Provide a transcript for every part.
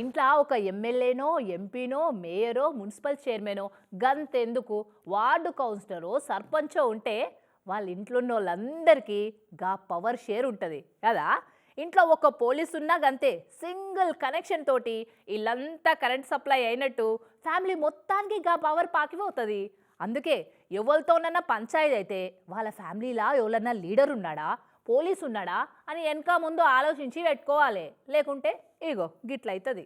ఇంట్లో ఒక ఎమ్మెల్యేనో ఎంపీనో మేయరో municipal చైర్మనో గంతెందుకు? Ward కౌన్సిలరో సర్పంచో ఉంటే వాళ్ళ ఇంట్లో ఉన్న వాళ్ళందరికీ గా పవర్ షేర్ ఉంటుంది కదా? ఇంట్లో ఒక పోలీస్ ఉన్నా గంతే సింగిల్ కనెక్షన్ తోటి ఇల్లంతా కరెంట్ సప్లై అయినట్టు ఫ్యామిలీ మొత్తానికి గా పవర్ పాకిపోతుంది. అందుకే ఎవరితోనన్నా పంచాయతీ అయితే వాళ్ళ ఫ్యామిలీలా ఎవరన్నా లీడర్ ఉన్నాడా? పోలీసు ఉన్నాడా అని వెనక ముందు ఆలోచించి పెట్టుకోవాలి. లేకుంటే ఇగో గిట్లయితుంది.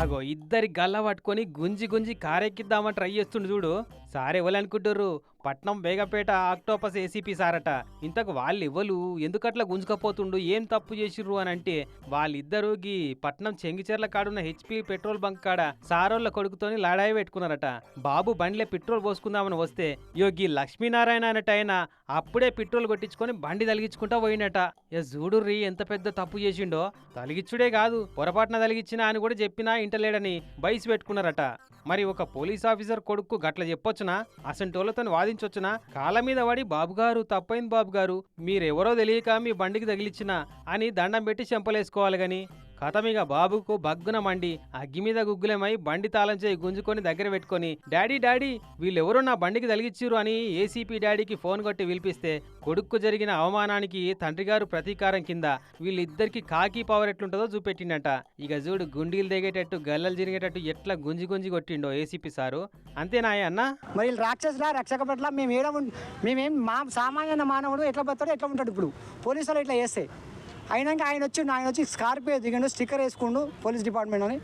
ఆగో ఇద్దరి గల్ల పట్టుకొని గుంజి గుంజి కారెక్కిద్దామని ట్రై చేస్తుండు చూడు. సార్ ఎవరనుకుంటుర్రు? పట్నం బేగపేట ఆక్టోపస్ ఏసీపీ సారట. ఇంతకు వాళ్ళు ఇవ్వలు ఎందుకట్లా గుంజుకపోతుండు? ఏం తప్పు చేసిర్రు అని అంటే వాళ్ళిద్దరూ గీ పట్నం చెంగిచెర్ల కాడున్న హెచ్పి పెట్రోల్ బంక్ కాడ సారోళ్ళ కొడుకుతోని లాడాయి పెట్టుకున్నారట. బాబు బండిలో పెట్రోల్ పోసుకుందామని వస్తే యోగి లక్ష్మీనారాయణ అన్నట్టు అప్పుడే పెట్రోల్ కొట్టించుకొని బండి తలిగించుకుంటా పోయినట. ఏ చూడుర్రి ఎంత పెద్ద తప్పు చేసిండో? తలిగిచ్చుడే కాదు పొరపాటున తలిగిచ్చినా అని కూడా చెప్పినా ఇంటలేడని బైస్ పెట్టుకున్నారట. మరి ఒక పోలీస్ ఆఫీసర్ కొడుకు గట్ల చెప్పొచ్చునా? అసంటోళ్ళతో వాదించొచ్చునా? కాళ్ళ మీద పడి బాబుగారు తప్పైంది బాబుగారు మీరెవరో తెలియక మీ బండికి తగిలిచ్చినా అని దండం పెట్టి చెంపలేసుకోవాలి గాని. కథమిగ బాబుకు బగ్గున మండి అగ్గి మీద గుగ్గులమై బండి తాళం చేయి గుంజుకొని దగ్గర పెట్టుకొని డాడీ డాడీ వీళ్ళెవరో నా బండికి తలిగిచ్చిర్రు అని ఏసీపీ డాడీకి ఫోన్ కొట్టి పిలిపిస్తే కొడుక్కు జరిగిన అవమానానికి తండ్రిగారు ప్రతీకారం కింద వీళ్ళిద్దరికి కాకి పవర్ ఎట్లుంటుందో చూపెట్టిండట. ఇక చూడు గుండీలు దిగేటట్టు గల్లలు జరిగేటట్టు ఎట్లా గుంజి గుంజి కొట్టిండో ఏసీపీ సారు. అంతేనాయ అన్న మరి రాక్షసులా రక్షక పట్ల మేము మేమేం మా సామాన్య మానవుడు ఎట్లా పోతాడో ఎట్లా ఉంటాడు ఇప్పుడు? పోలీసులు ఇట్లా చేస్తే? అయినాక ఆయన వచ్చి ఆయన వచ్చి స్కార్పియో దిగండు స్టిక్కర్ వేసుకుండు పోలీస్ డిపార్ట్మెంట్ అని.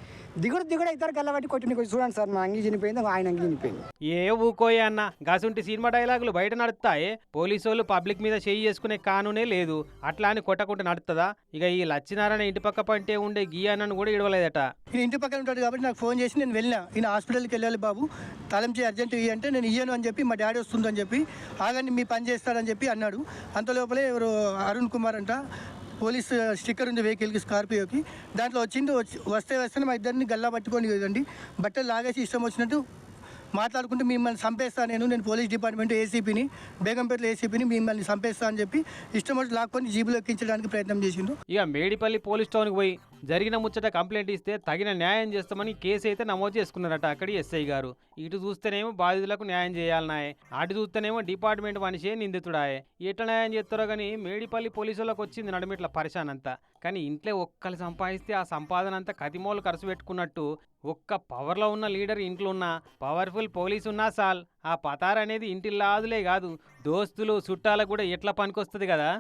దిగుడు దిగుడు ఇద్దరు గల్లబట్టి కొట్టిండు కొంచెం చూడండి సార్ నా అంగి చనిపోయింది ఆయన అంగి చనిపోయింది. ఏ ఊకోయే అన్న గసుంటి సినిమా డైలాగులు బయట నడుస్తాయే? పోలీసోళ్ళు పబ్లిక్ మీద చేయి చేసుకునే కానునే లేదు. అట్లా అని కొట్టకుండా నడుతుందా ఇక ఈ లచ్చినారాయణ ఇంటి పక్క పంటే ఉండే గీయానని కూడా ఇడవలేదట. ఈయన ఇంటి పక్కన ఉంటాడు కాబట్టి నాకు ఫోన్ చేసి నేను వెళ్ళినా. ఈయన హాస్పిటల్కి వెళ్ళాలి బాబు. తలం చేయి అర్జెంట్ ఇయ్యి అంటే నేను ఇయ్యను అని చెప్పి మా డాడీ వస్తుందని చెప్పి ఆగండి మీ పని చేస్తాడని చెప్పి అన్నాడు. అంత లోపలే ఎవరు అరుణ్ కుమార్ అంట పోలీస్ స్టిక్కర్ ఉంది వెహికల్కి స్కార్పియోకి. దాంట్లో వచ్చింది వచ్చి వస్తే వస్తే మా ఇద్దరిని గల్లా పట్టుకొని కదండి. బట్టలు లాగేసి ఇష్టం వచ్చినట్టు మాట్లాడుకుంటూ మిమ్మల్ని చంపేస్తా నేను నేను పోలీస్ డిపార్ట్మెంట్ ఏసీపీని బేగంపేటలో ఏసీపీని మిమ్మల్ని చంపేస్తా అని చెప్పి ఇష్టం వచ్చి లాక్కొని జీబులో ఎక్కించడానికి ప్రయత్నం చేసిండు. ఇక మేడిపల్లి పోలీస్ స్టేషన్కి పోయి జరిగిన ముచ్చట కంప్లైంట్ ఇస్తే తగిన న్యాయం చేస్తామని కేసు అయితే నమోదు చేసుకున్నారట అక్కడి ఎస్ఐ గారు. ఇటు చూస్తేనేమో బాధితులకు న్యాయం చేయాలన్నాయే. అటు చూస్తేనేమో డిపార్ట్మెంట్ మనిషే నిందితుడాయే. ఎట్లా న్యాయం చేస్తారో కానీ మేడిపల్లి పోలీసులకు వచ్చింది నడుమిట్ల పరిశాన్ అంతా. కానీ ఇంట్లో ఒక్కరు సంపాదిస్తే ఆ సంపాదన అంతా కతిమోలు ఖర్చు పెట్టుకున్నట్టు ఒక్క పవర్లో ఉన్న లీడర్ ఇంట్లో ఉన్న పవర్ఫుల్ పోలీస్ ఉన్నా సాల్ ఆ పతార్ అనేది ఇంటిల్లాదులే కాదు దోస్తులు చుట్టాలకు కూడా ఎట్లా పనికొస్తుంది కదా?